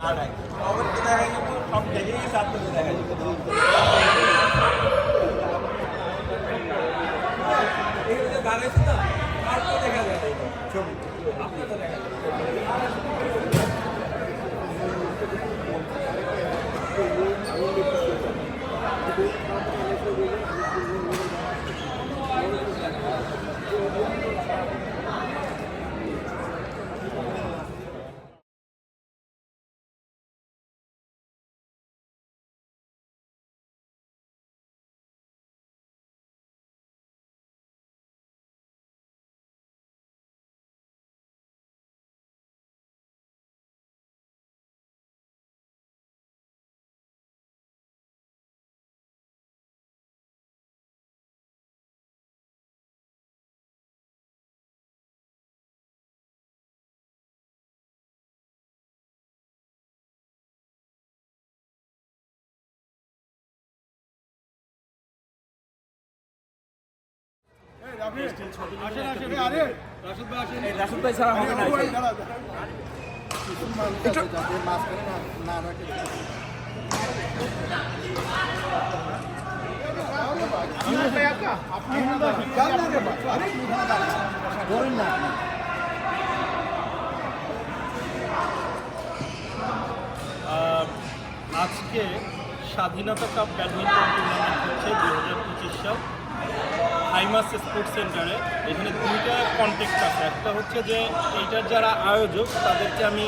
সব জায়গায় সার্থকে দেখা যায়। না আজকে স্বাধীনতা কাপ ব্যাডমিন্টন টুর্নামেন্ট হচ্ছে দু হাজার পঁচিশ সাল। হাইমাস স্পোর্টস সেন্টারে এখানে দুইটা কন্টেক্ট আছে। একটা হচ্ছে যে এইটার যারা আয়োজক, তাদেরকে আমি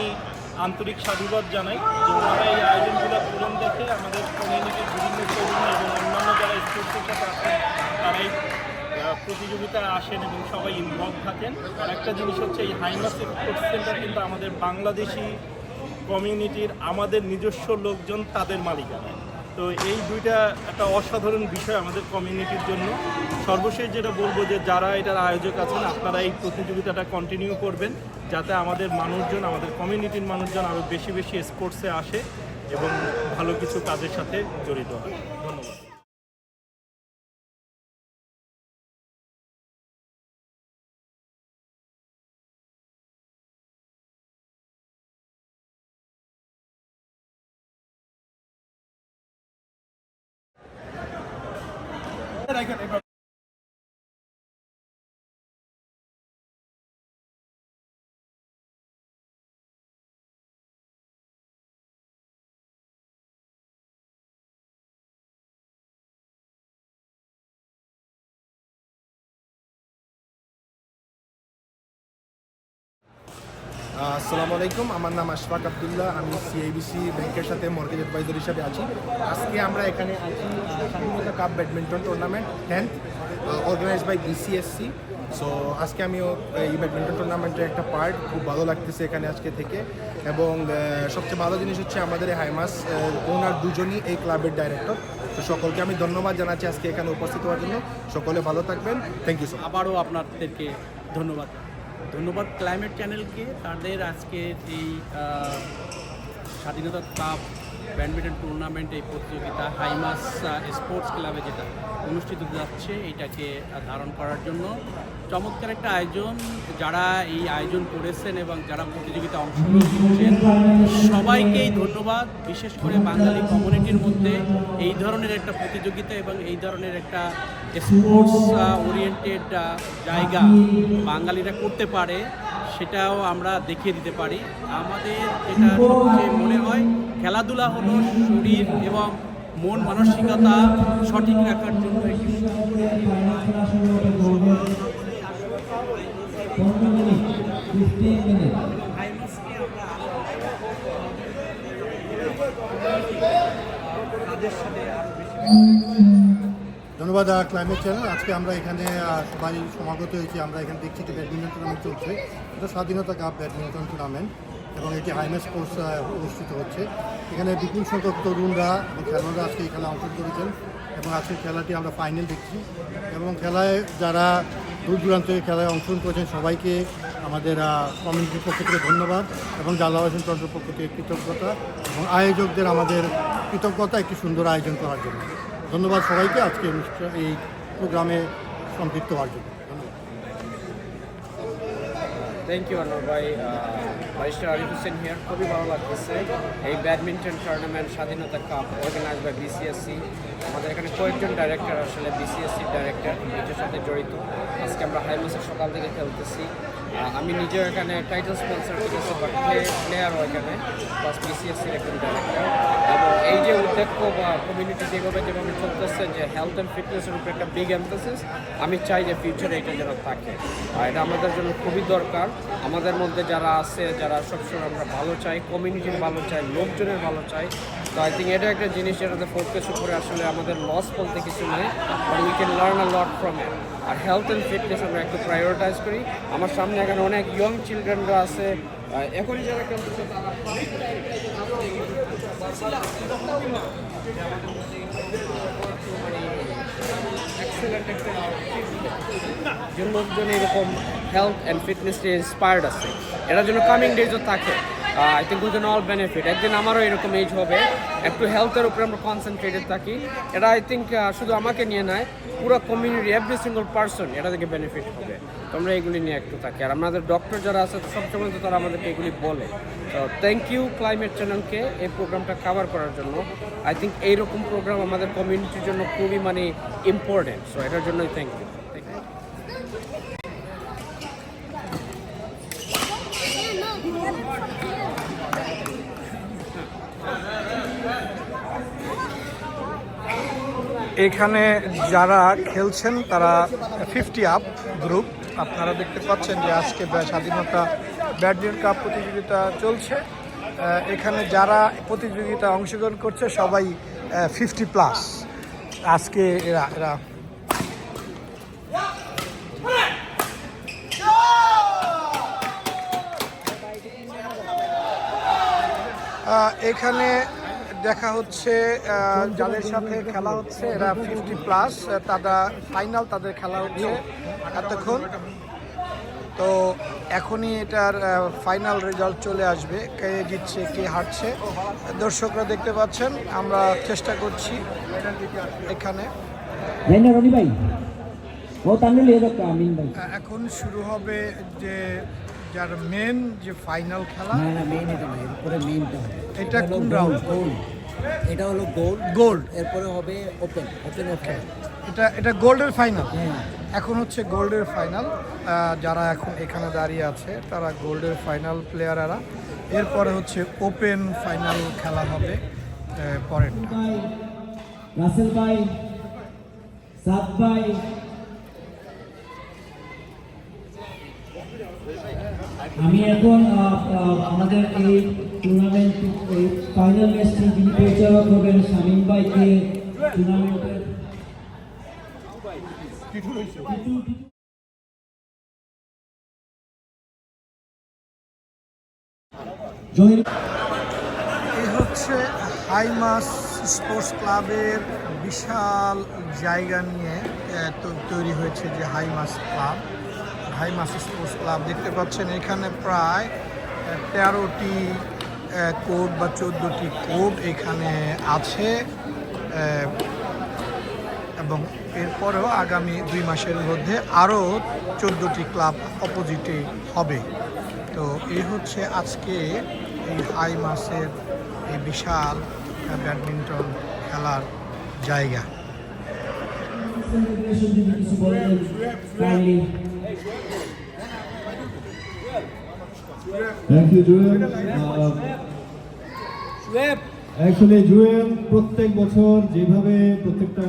আন্তরিক সাধুবাদ জানাই যে ওনারা এই আয়োজনগুলো পূরণ দেখে আমাদের কমিউনিটির বিভিন্ন তরুণ এবং অন্যান্য যারা স্পোর্টসের সাথে আছেন তারা এই প্রতিযোগিতায় আসেন এবং সবাই ইনভলভ থাকেন। আর একটা জিনিস হচ্ছে এই হাইমাস স্পোর্টস সেন্টার কিন্তু আমাদের বাংলাদেশি কমিউনিটির আমাদের নিজস্ব লোকজন তাদের মালিকানায় তো এই দুইটা একটা অসাধারণ বিষয় আমাদের কমিউনিটির জন্য। সর্বশেষ যেটা বলব যে যারা এটার আয়োজক আছেন, আপনারা এই প্রতিযোগিতাটা কন্টিনিউ করবেন, যাতে আমাদের মানুষজন, আমাদের কমিউনিটির মানুষজন আরও বেশি বেশি স্পোর্টসে আসে এবং ভালো কিছু কাজের সাথে জড়িত হয়। ধন্যবাদ। আসসালামু আলাইকুম। আমার নাম আশফাক আবদুল্লাহ। আমি সিআইবিসি ব্যাংকের সাথে মর্গেজ অ্যাডভাইজার হিসাবে আছি। আজকে আমরা এখানে আছি Swadhinata cup badminton tournament tenth organise by BCSC so আজকে আমিও এই ব্যাডমিন্টন টুর্নামেন্টের একটা পার্ট খুব ভালো লাগতেছে এখানে আজকে থেকে। এবং সবচেয়ে ভালো জিনিস হচ্ছে আমাদের হাইমাস ওনার দুজনই এই ক্লাবের ডাইরেক্টর তো সকলকে আমি ধন্যবাদ জানাচ্ছি আজকে এখানে উপস্থিত হওয়ার জন্য। সকলে ভালো থাকবেন। থ্যাংক ইউ সো আবারও আপনাদেরকে ধন্যবাদ। ধন্যবাদ ক্লাইমেট চ্যানেলকে। তাদের আজকে এই স্বাধীনতা কাপ, ব্যাডমিন্টন টুর্নামেন্ট এই প্রতিযোগিতা, হাইমাস স্পোর্টস ক্লাবে যেটা অনুষ্ঠিত যাচ্ছে, এটাকে ধারণ করার জন্য চমৎকার একটা আয়োজন। যারা এই আয়োজন করেছেন এবং যারা প্রতিযোগিতা অংশগ্রহণ করছেন, সবাইকেই ধন্যবাদ। বিশেষ করে বাঙালি কমিউনিটির মধ্যে এই ধরনের একটা প্রতিযোগিতা এবং এই ধরনের একটা স্পোর্টস ওরিয়েন্টেড জায়গা বাঙালিরা করতে পারে, সেটাও আমরা দেখিয়ে দিতে পারি। আমাদের যেটা সবচেয়ে মনে হয়, খেলাধুলা হলো শরীর এবং মন মানসিকতা সঠিক রাখার জন্য একটি হাইমাসকে আমরা তাদের সাথে আরও বেশি ধন্যবাদ ক্লাইমেট চ্যানেল আজকে আমরা এখানে সবাই সমাগত হয়েছি। আমরা এখানে দেখছি যে ব্যাডমিন্টন টুর্নামেন্ট চলছে। এটা স্বাধীনতা কাপ ব্যাডমিন্টন টুর্নামেন্ট এবং এটি হাইমেস স্পোর্টস অনুষ্ঠিত হচ্ছে। এখানে বিপুল সংখ্যক তরুণরা এবং খেলোয়াড়রা আজকে এই খেলা অংশগ্রহণ করেছেন এবং আজকের খেলাটি আমরা ফাইনাল দেখছি এবং খেলায় যারা দূর দূরান্ত খেলায় অংশগ্রহণ করেছেন সবাইকে আমাদের কমিউনিটির পক্ষ থেকে ধন্যবাদ এবং জাল্লা হোসেন তন্ত্রের পক্ষ থেকে কৃতজ্ঞতা এবং আয়োজকদের আমাদের কৃতজ্ঞতা একটি সুন্দর আয়োজন করার জন্য। ধন্যবাদ সবাইকে আজকে অনুষ্ঠান, এই প্রোগ্রামে সম্পৃক্ত হওয়ার জন্য। থ্যাংক ইউ আনোয়ার ভাই। ব্যারিস্টার আরিফ হোসেন হিয়ার খুবই ভালো লাগতেছে। এই badminton tournament Swadhinata cup organise by BCSC আমাদের এখানে কয়েকজন ডাইরেক্টর আসলে বিসিএসসি ডাইরেক্টর এটার সাথে জড়িত। আজকে আমরা হাইমাসের সকাল থেকে খেলতেছি। আমি নিজেও এখানে টাইটেল স্পন্সর করেছি বাট প্লেয়ারও এখানে প্লাস বিসিএসসির একজন ডাইরেক্টর এবং এই যে উদ্যোগ বা কমিউনিটি যেভাবে যেভাবে চলতেছে, যে হেলথ অ্যান্ড ফিটনেসের উপরে একটা বিগ এমফেসিস আমি চাই যে ফিউচারে এটা যেন থাকে। আর এটা আমাদের জন্য খুবই দরকার। আমাদের মধ্যে যারা আছে, যারা সবসময় আমরা ভালো চাই কমিউনিটির ভালো চাই, লোকজনের ভালো চাই তো আই থিঙ্ক এটা একটা জিনিস যেটাতে ফোকাস উপরে আসলে আমাদের লস বলতে কিছু নেই but we can learn a lot from it R health and fitness আমরা একটু প্রায়োরিটাইজ করি। আমার সামনে এখানে অনেক ইয়ং চিলড্রেনরা আছে এখনই যারা খেলতেছে তারা এরকম হেলথ অ্যান্ড ফিটনেস নিয়ে ইন্সপায়ার্ড আছে। এটার জন্য কামিং ডেজও থাকে। I think we can all benefit একদিন আমারও এরকম এজ হবে। একটু হেলথের উপরে আমরা কনসেন্ট্রেটেড থাকি। এটা আই থিঙ্ক শুধু আমাকে নিয়ে নয়, পুরো কমিউনিটি এভরি সিঙ্গল পার্সন এটা থেকে বেনিফিট হবে। তো আমরা এগুলি নিয়ে একটু থাকি। আর আমাদের ডক্টর যারা আছে, সবসময় তো তারা আমাদেরকে এগুলি বলে। তো থ্যাংক ইউ ক্লাইমেট চ্যানেলকে এই প্রোগ্রামটা কভার করার জন্য। আই থিঙ্ক এইরকম প্রোগ্রাম আমাদের কমিউনিটির জন্য খুবই মানে ইম্পর্টেন্ট সো এটার জন্যই থ্যাংক ইউ এখানে যারা খেলছেন, তারা ফিফটি আপ গ্রুপ আপনারা দেখতে পাচ্ছেন যে আজকে স্বাধীনতা ব্যাডমিন্টন কাপ প্রতিযোগিতা চলছে। এখানে যারা প্রতিযোগিতা অংশগ্রহণ করছে, সবাই ফিফটি প্লাস আজকে এরা এরা এখানে দেখা হচ্ছে যাদের সাথে খেলা হচ্ছে এরা ফিফটি প্লাস তারা ফাইনাল তাদের খেলা হচ্ছে এতক্ষণ। তো এখনই এটার ফাইনাল রেজাল্ট চলে আসবে কে জিতছে কে হারছে। দর্শকরা দেখতে পাচ্ছেন আমরা চেষ্টা করছি এখানে। এখন শুরু হবে যে যার মেন যে ফাইনাল খেলা এটা কোন gold এটা হলো গোল্ড গোল্ড এরপরে হবে ওপেন ওপেন ওকে এটা এটা গোল্ডের ফাইনাল হ্যাঁ। এখন হচ্ছে গোল্ডের ফাইনাল যারা এখন এখানে দাঁড়িয়ে আছে তারা গোল্ডের ফাইনাল প্লেয়াররা এরপরে হচ্ছে ওপেন ফাইনাল খেলা হবে ভাই রাসেল ভাই সাদ ভাই। আমি এখন আমাদের এই টুর্নামেন্ট এই ফাইনাল ম্যাচটি যিনি পরিচালক হবেন শামীম ভাইকে টুর্নামেন্টের এই হচ্ছে হাইমাস স্পোর্টস ক্লাবের বিশাল জায়গা নিয়ে তৈরি হয়েছে যে হাইমাস ক্লাব। হাইমাস স্পোর্টস ক্লাব দেখতে পাচ্ছেন এখানে প্রায় তেরোটি কোর্ট বা চোদ্দোটি কোর্ট এখানে আছে এবং এরপরেও আগামী দুই মাসের মধ্যে আরও চোদ্দোটি ক্লাব অপোজিটে হবে। তো এই হচ্ছে আজকে এই হাই মাসের এই বিশাল ব্যাডমিন্টন খেলার জায়গা। ফেডারেশন যদি কিছু বলেন kindly thank you Jewel actually Jewel প্রত্যেক বছর যেভাবে প্রত্যেকটা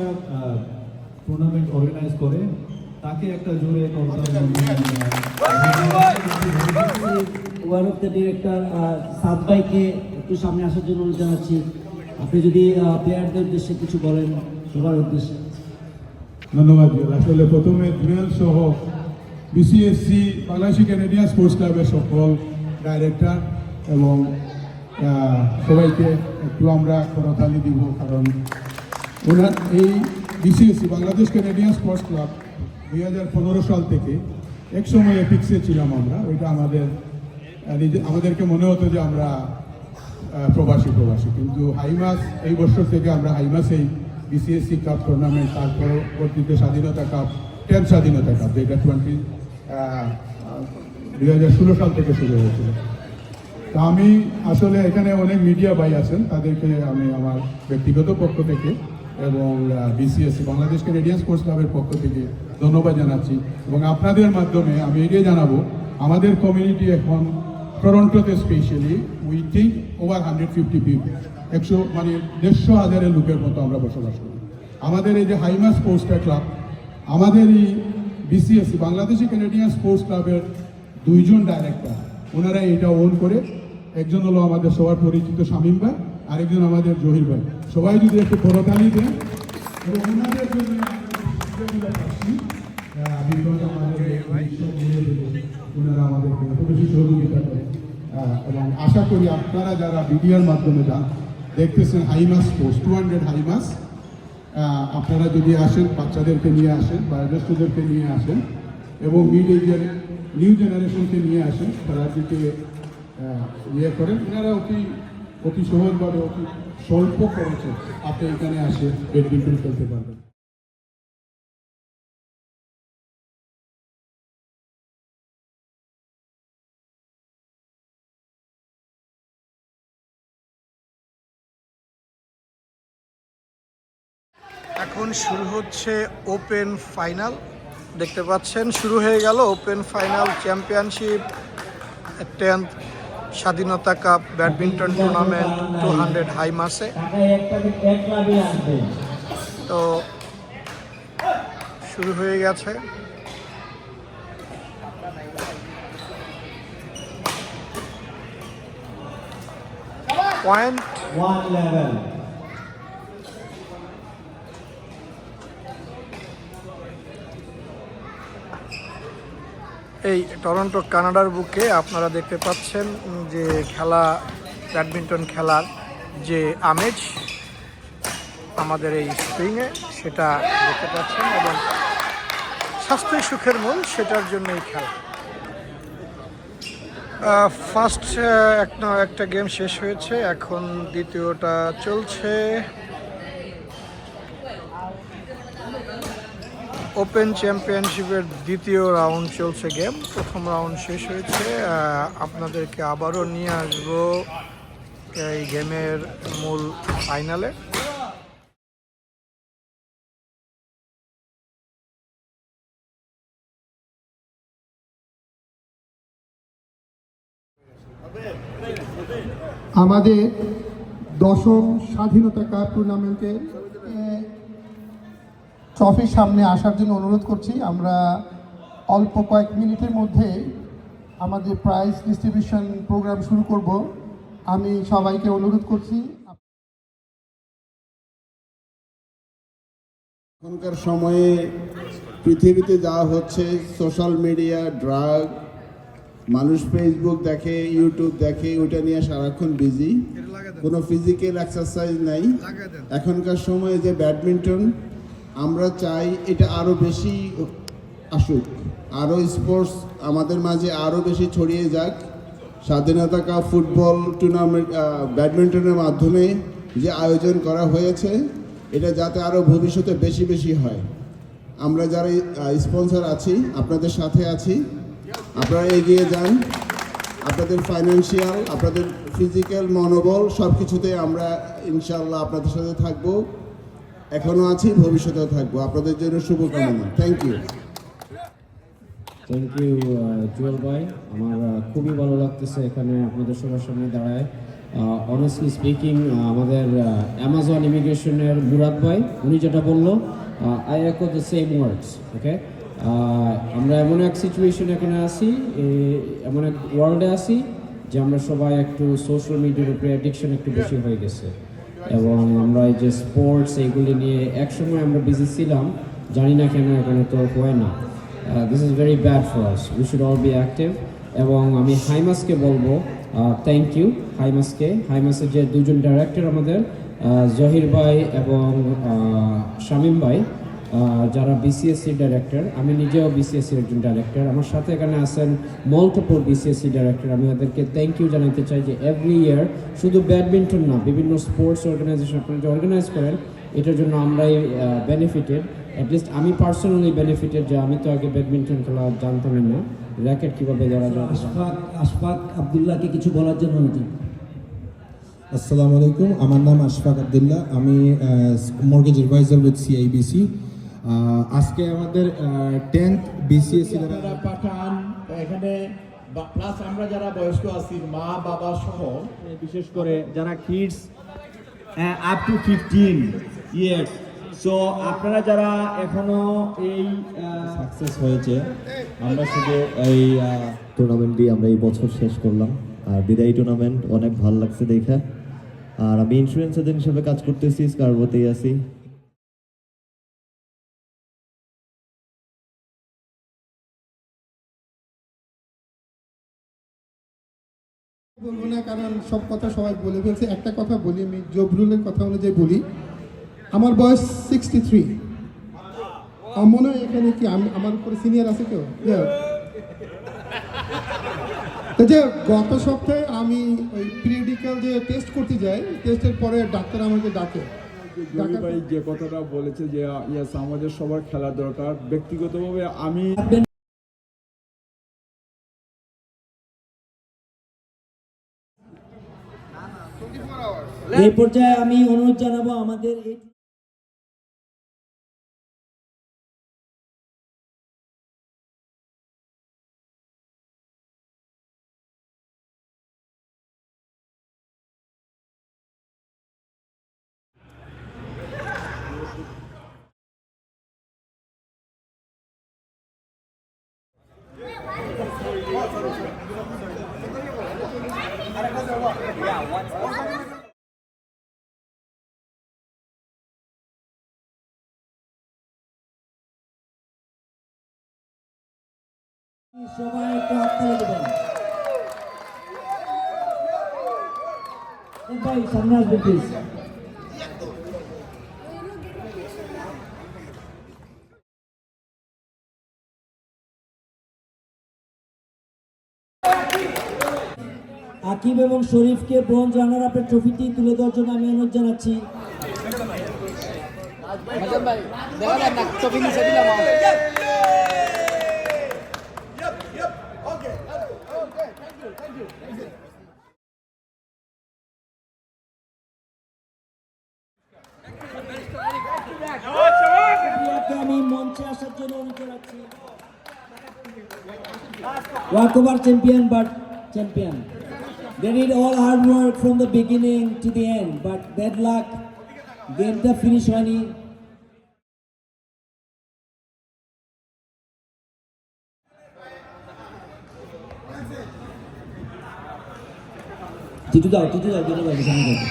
টুর্নামেন্ট অর্গানাইজ করে তাকে একটা জোরে one of the director Saad ভাইকে একটু সামনে আসার জন্য অনুরোধ জানাচ্ছি। আপনি যদি প্লেয়ারদের উদ্দেশ্যে কিছু বলেন সবার উদ্দেশ্যে। ধন্যবাদ আসলে প্রথমে জুয়েল সহ বিসিএসসি বাংলাদেশি ক্যানাডিয়ান স্পোর্টস ক্লাবের সকল ডাইরেক্টর এবং সবাইকে একটু আমরা করতালি দিব, কারণ ওনার এই BCSC Bangladesh Canadian sports club দুই হাজার পনেরো সাল থেকে এক সময় এপিক্সে ছিলাম আমরা। ওইটা আমাদের আমাদেরকে মনে হতো যে আমরা প্রবাসী প্রবাসী। কিন্তু হাইমাস, এই বছর থেকে আমরা হাইমাসেই বিসিএসসি কাপ টুর্নামেন্ট তার পরবর্তীতে Swadhinata cup ten Swadhinata cup যেটা টোয়েন্টি দুই হাজার ষোলো সাল থেকে শুরু হয়েছিল। আমি আসলে এখানে অনেক মিডিয়া ভাই আছেন, তাদেরকে আমি আমার ব্যক্তিগত পক্ষ থেকে এবং বিসিএস বাংলাদেশ ক্যানেডিয়ান স্পোর্টস ক্লাবের পক্ষ থেকে ধন্যবাদ জানাচ্ছি। এবং আপনাদের মাধ্যমে আমি এটাই জানাব, আমাদের কমিউনিটি এখন টরন্টোতে specially we think over hundred fifty people একশো মানে দেড়শো হাজারের লোকের মতো আমরা বসবাস করি। আমাদের এই যে হাইমা স্পোর্টসটা ক্লাব আমাদের এই বিসিএসসি বাংলাদেশি ক্যানেডিয়ান স্পোর্টস ক্লাবের দুইজন ডাইরেক্টর ওনারা এটা ওন করে একজন হলো আমাদের সবার পরিচিত শামীম ভাই, আরেকজন আমাদের জহির ভাই সবাই যদি একটু করতালি দেন, এবং। ওনারা আমাদেরকে এত এবং আশা করি আপনারা যারা মিডিয়ার মাধ্যমে যান দেখতেছেন হাইমাস পোস্ট টু হান্ড্রেড হাইমাস আপনারা যদি আসেন, বাচ্চাদেরকে নিয়ে আসেন, বয়োজ্যেষ্ঠদেরকে নিয়ে আসেন, এবং মিড এজের নিউ জেনারেশনকে নিয়ে আসেন, তারা দিকে ইয়ে করেন। এনারা অতি অতি সহজভাবে অতি স্বল্প খরচে আপনি এখানে আসে ব্যাডমিন্টন খেলতে পারবেন। এখন শুরু হচ্ছে ওপেন ফাইনাল। দেখতে পাচ্ছেন, শুরু হয়ে গেল open final championship. Tenth Swadhinata cup badminton tournament two hundred high মাসে তো শুরু হয়ে গেছে। পয়েন্ট এই টরন্টো, কানাডার বুকে আপনারা দেখতে পাচ্ছেন যে খেলা, ব্যাডমিন্টন খেলার যে আমেজ আমাদের এই স্প্রিংয়ে সেটা দেখতে পাচ্ছেন এবং স্বাস্থ্যই সুখের মূল, সেটার জন্য এই খেলা ফার্স্ট একটা একটা গেম শেষ হয়েছে, এখন দ্বিতীয়টা চলছে। ওপেন চ্যাম্পিয়নশিপের দ্বিতীয় রাউন্ড চলছে গেম প্রথম রাউন্ড শেষ হয়েছে। আপনাদেরকে আবারও নিয়ে আসব এই গেমের মূল ফাইনালে আমাদের দশম স্বাধীনতা কাপ টুর্নামেন্টের ট্রফির সামনে আসার জন্য অনুরোধ করছি। আমরা অল্প কয়েক মিনিটের মধ্যে আমাদের প্রাইজ ডিস্ট্রিবিউশন প্রোগ্রাম শুরু করব। আমি সবাইকে অনুরোধ করছি এখনকার সময়ে পৃথিবীতে যা হচ্ছে সোশ্যাল মিডিয়া ড্রাগ মানুষ ফেসবুক দেখে ইউটিউব দেখে ওটা নিয়ে সারাক্ষণ বিজি কোনো ফিজিক্যাল এক্সারসাইজ নাই। এখনকার সময়ে যে ব্যাডমিন্টন আমরা চাই এটা আরও বেশি আসুক। আরও স্পোর্টস আমাদের মাঝে আরও বেশি ছড়িয়ে যাক। স্বাধীনতা কাপ ফুটবল টুর্নামেন্ট ব্যাডমিন্টনের মাধ্যমে যে আয়োজন করা হয়েছে, এটা যাতে আরও ভবিষ্যতে বেশি বেশি হয়। আমরা যারা স্পন্সর আছি, আপনাদের সাথে আছি। আপনারা এগিয়ে যান। আপনাদের ফাইন্যান্সিয়াল আপনাদের ফিজিক্যাল মনোবল সব কিছুতে আমরা ইনশাল্লাহ আপনাদের সাথে থাকব। এখনও আছি, ভবিষ্যতেও থাকব। আপনাদের জন্য শুভকামনা। Thank you thank you Jewel ভাই। আমার খুবই ভালো লাগতেছে এখানে আপনাদের সবার সামনে দাঁড়ায়। অনেস্টলি স্পিকিং আমাদের অ্যামাজন ইমিগ্রেশনের মুরাদ ভাই, উনি যেটা বলল আই একো দ্য সেম ওয়ার্ডস ওকে আমরা এমন এক সিচুয়েশন এখানে এ- এমন এক ওয়ার্ল্ডে আছি, যে আমরা সবাই একটু সোশ্যাল মিডিয়ার উপরে অ্যাডিকশন একটু বেশি হয়ে গেছে। এবং আমরা এই যে স্পোর্টস এইগুলি নিয়ে একসময় আমরা বিজি ছিলাম, জানি না কেন এখানে তো হয় না। This is very bad for us we should all be active এবং আমি হাইমাসকে বলব থ্যাংক ইউ হাইমাসকে। হাইমাসের যে দুজন ডাইরেক্টর আমাদের জহির ভাই এবং শামীম ভাই যারা বিসিএসসি ডাইরেক্টর আমি নিজেও বিসিএসসির একজন ডাইরেক্টর আমার সাথে এখানে আছেন মল্টিপল বিসিএসসি ডাইরেক্টর আমি ওদেরকে থ্যাংক ইউ জানাতে চাই যে এভরি ইয়ার শুধু ব্যাডমিন্টন না বিভিন্ন স্পোর্টস অর্গানাইজেশন আপনারা যে অর্গানাইজ করেন এটার জন্য আমরাই বেনিফিটেড অ্যাটলিস্ট আমি পার্সোনালি বেনিফিটেড যে আমি তো আগে ব্যাডমিন্টন খেলা জানতামই না। র্যাকেট কীভাবে গড়া যায়? আশফাক আশফাক আবদুল্লাহকে কিছু বলার জন্য আসসালামু আলাইকুম আমার নাম আশফাক আবদুল্লাহ। আমি মর্গেজ অ্যাডভাইজার উইথ সিআইবিসি আজকে আমাদের টেন্থ বিসিএসসি যারা পাঠান এখানে প্লাস আমরা যারা বয়স্ক আছি মা বাবা সহ বিশেষ করে যারা kids up to fifteen years so আপনারা যারা এখনও এই সাকসেস হয়েছে আমরা শুধু এই টুর্নামেন্ট দিয়ে আমরা এই বছর শেষ করলাম। আর বিদায়ী টুর্নামেন্ট অনেক ভালো লাগছে দেখে। আর আমি ইন্স্যুরেন্স এজেন্ট হিসেবে কাজ করতেছি স্কারবোতেই আছি। না, কারণ সব কথা সবাই বলে ফেলছে। একটা কথা বলি, আমি জবরুলের কথা অনুযায়ী বলি। আমার বয়স সিক্সটি থ্রি মনে হয় এখানে কি আমার উপরে সিনিয়র আছে কেউ? যে গত সপ্তাহে আমি ওই পিরিয়ডিক্যাল যে টেস্ট করতে যাই টেস্টের পরে ডাক্তার আমাকে ডাকে। ভাই যে কথাটা বলেছে যে ইয়াস আমাদের সবার খেলা দরকার। ব্যক্তিগতভাবে আমি এই পর্যায়ে আমি অনুরোধ জানাব আমাদের এই ভাই আকিব এবং শরীফকে ব্রোঞ্জ রানার আপের ট্রফিটি তুলে দেওয়ার জন্য আমি অনুরোধ জানাচ্ছি। প্রিয়াকে walkover champion but champion They did all hard work from the beginning to the end, but bad luck. gave the finish হয়নি টিটু দাও টিটু দাও দাও সামনে দাও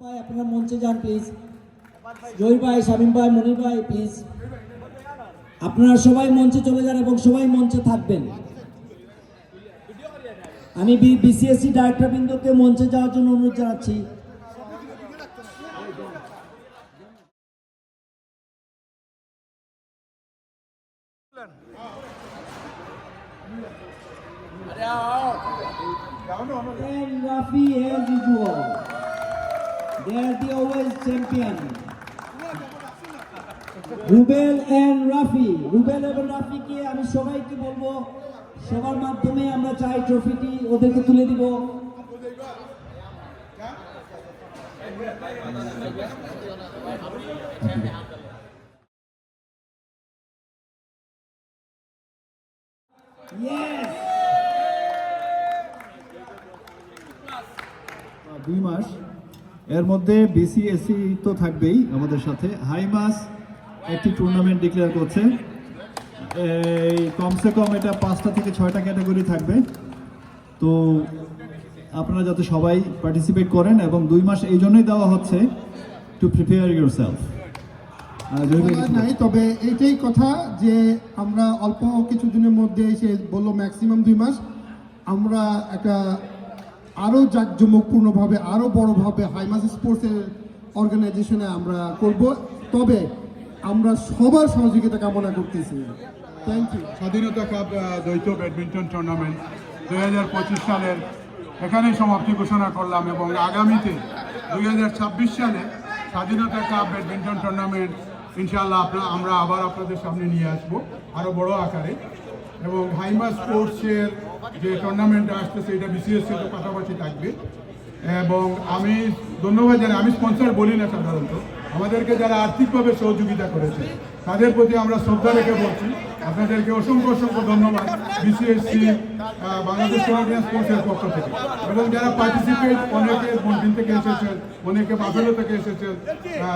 ভাই, আপনারা মঞ্চে যান প্লিজ জহির ভাই, শামীম ভাই, মনির ভাই প্লিজ আপনারা সবাই মঞ্চে চলে যান এবং সবাই মঞ্চে থাকবেন। আমি বিসিএসসি ডাইরেক্টর বৃন্দকে মঞ্চে যাওয়ার জন্য অনুরোধ জানাচ্ছি। Rafi as usual. They are the always champion. Rubel and Rafi Rubel এবং রাফিকে আমি সবাইকে বলব, সবার মাধ্যমে আমরা চাই ট্রফিটি ওদেরকে তুলে দিব Yes! দুই মাস। এর মধ্যে বিসিএসসি তো থাকবেই আমাদের সাথে। হাইমাস একটি টুর্নামেন্ট ডিক্লেয়ার করছে। এই কমসে কম এটা পাঁচটা থেকে ছয়টা ক্যাটাগরি থাকবে। তো আপনারা যাতে সবাই পার্টিসিপেট করেন এবং দুই মাস এই জন্যই দেওয়া হচ্ছে টু প্রিপেয়ার ইউর সেলফ নাই তবে এইটাই কথা যে আমরা অল্প কিছুদিনের মধ্যে এসে বলল ম্যাক্সিমাম দুই মাস। আমরা একটা আরও জাঁকজমকপূর্ণভাবে আরও বড়োভাবে হাইমাস স্পোর্টসের অর্গানাইজেশনে আমরা করব। তবে আমরা সবার সহযোগিতা কামনা করতেছি। থ্যাংক ইউ স্বাধীনতা কাপ দ্বৈত ব্যাডমিন্টন টুর্নামেন্ট দুই হাজার পঁচিশ সালের এখানেই সমাপ্তি ঘোষণা করলাম এবং আগামীতে দুই হাজার ছাব্বিশ সালে স্বাধীনতা কাপ ব্যাডমিন্টন টুর্নামেন্ট ইনশাআল্লাহ আমরা আবার আপনাদের সামনে নিয়ে আসব আরও বড় আকারে। এবং হাইমা স্পোর্টসের যে টুর্নামেন্ট আসতেছে, এটা বিসিএস সাথে পাশাপাশি থাকবে। এবং আমি ধন্যবাদ জানাই, আমি স্পন্সর বলি না সাধারণত। আমাদেরকে যারা আর্থিকভাবে সহযোগিতা করেছে, তাদের প্রতি আমরা শ্রদ্ধা রেখে বলছি। আপনাদেরকে অসংখ্য অসংখ্য ধন্যবাদ বিসিএসসি বাংলাদেশ স্পোর্টসের পক্ষ থেকে। এবং যারা পার্টিসিপেট অনেকে মন্টিন থেকে এসেছেন, অনেকে বাফেলো থেকে এসেছেন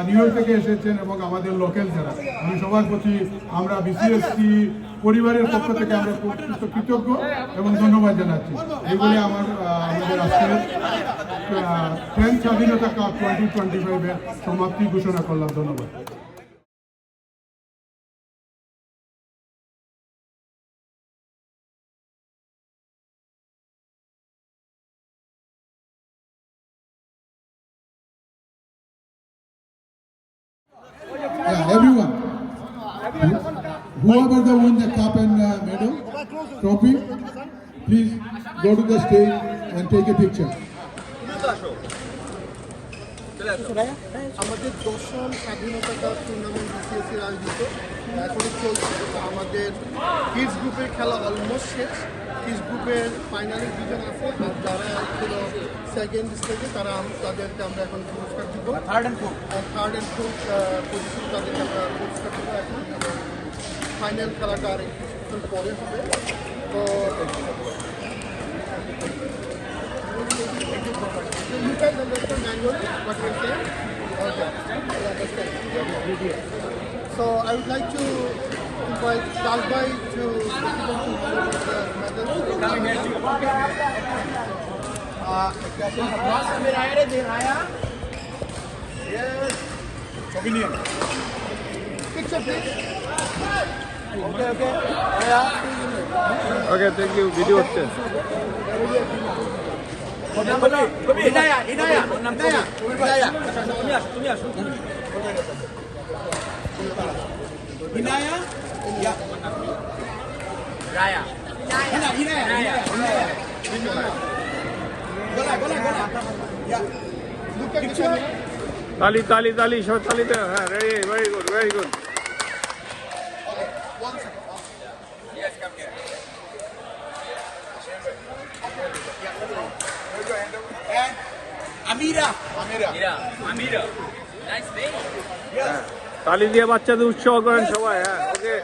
নিউ ইয়র্ক থেকে এসেছেন এবং আমাদের লোকাল যারা। আমি সবার প্রতি আমরা বিসিএসসি পরিবারের পক্ষ থেকে আমরা কৃতজ্ঞ এবং ধন্যবাদ জানাচ্ছি। এগুলি আমার আমাদের আজকের টেন স্বাধীনতা কাপ টোয়েন্টি টোয়েন্টি ফাইভের সমাপ্তি ঘোষণা করলাম। ধন্যবাদ। Whoever the win the cup and uh, medal, trophy, please go to the stage and take a picture. আমাদের দশম স্বাধীনতা কাপ টুর্নামেন্ট বিসিএসির আয়োজিত এখনই চলছে তো আমাদের কিডস গ্রুপের খেলা অলমোস্ট শেষ। কিডস গ্রুপের ফাইনালে দুজন আছে। আর যারা ছিল সেকেন্ড স্টেজে তারা তাদেরকে আমরা এখন পুরস্কার দিব। Third and fourth third and fourth position তাদেরকে আমরা পুরস্কার দিব। এখন এবং ফাইনাল খেলাটা আর কিছুক্ষণ পরে হবে তো So you guys understand Bengali, what we're saying? Okay, I understand. So I would like to invite Dalbai to the medal. Picture please. Okay, okay. Yeah. Okay thank you video হচ্ছে ইনায়া ইনায়া ইনায়া তুমি আসো। তুমি আসো ইনায়া ইয়া রায়া ইনায়া ইনায়া ইনায়া গলা গলা গলা ইয়া the camera. তালি তালি তালি সব তালিতে। হ্যাঁ ready very good very good Amira. Amira. Amira. Amira. Nice name. Yes. তালি দিয়ে বাচ্চাদের উৎসাহ করেন সবাই হ্যাঁ ওকে